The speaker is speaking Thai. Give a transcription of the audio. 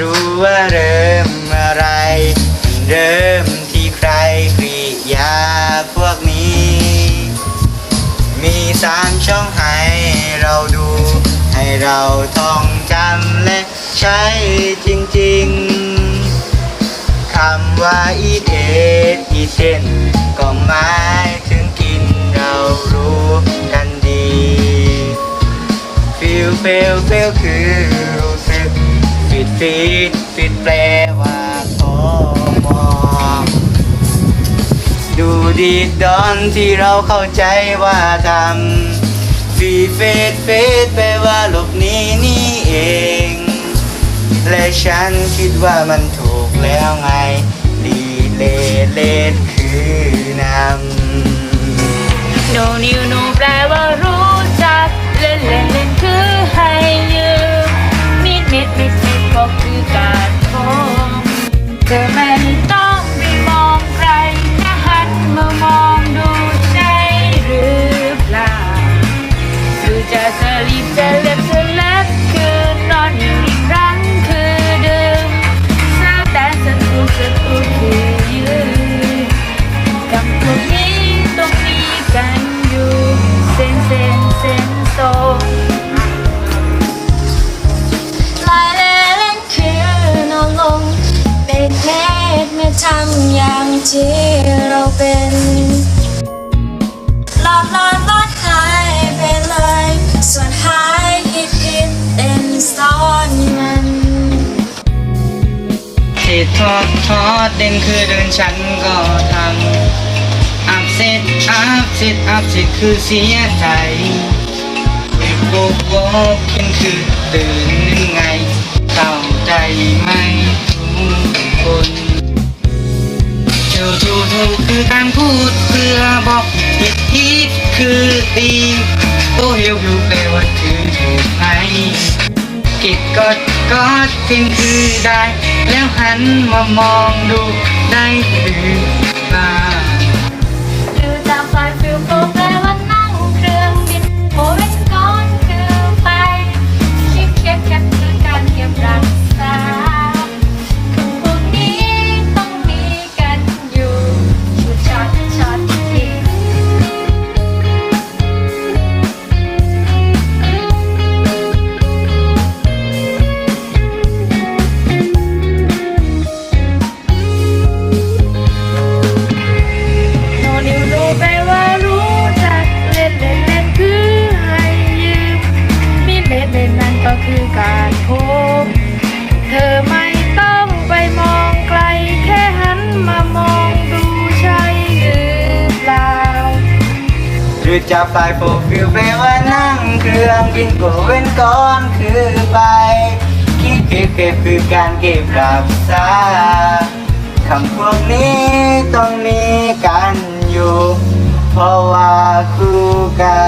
รู้ว่าเริ่มอะไร เริ่มที่ใครกริยาพวกนี้ มีสามช่องให้เราดู ให้เราท่องจำและใช้จริงๆคำว่า eat it eat เ n ก็หมายถึงกินเรารู้กันดี feel feel feel คือ ปิดปิดแปลว่าขอมองดูดีดอนที่เราเข้าใจว่าทำฟีเฟดเฟดแปลว่าหลบนี้นี่เอง และฉันคิดว่ามันถูกแล้วไง จะเล็บจะเล็บคือนอนอยู่อีกครั้งคือดื่มสาวแต่สตูสตูคือยืนกับพวกนี้ต้องมีกันอยู่เซนเซนเซนโซลอยเล่นคือนอนลงเป็นเมฆเมื่อทำอย่างที่เราเป็นลอดลอดลอดหายไปเลยส่วนหา ทอดทอดเด่นคือเดินฉันก็ทำอัพเซตอัพเซตอัพเซตคือเสียใจวิบโบกโบกขึ้นคือตื่นนึงไงเข้าใจไหมทุกคนเจ้าทูทูคือการพูดเพื่อบอกผิดผิดคือตีโตเฮียวฮิวแปลว่าคือถูกไหมกิดกด กอดทิ้งคือได้ แล้วหันมามองดูได้หรือ คือการโทมเธอไม่ต้องไปมองไกล แค่หันมามองดูใช่หรือเปล่าหรือจะไฟโฟฟิลแปว่านั่งเครื่องบินก็เว้นก่อนคือไปคิดเก็บเก็บคือการเก็บรักษาคำพวกนี้ต้องมีกันอยู่ เพราะว่าคู่กัน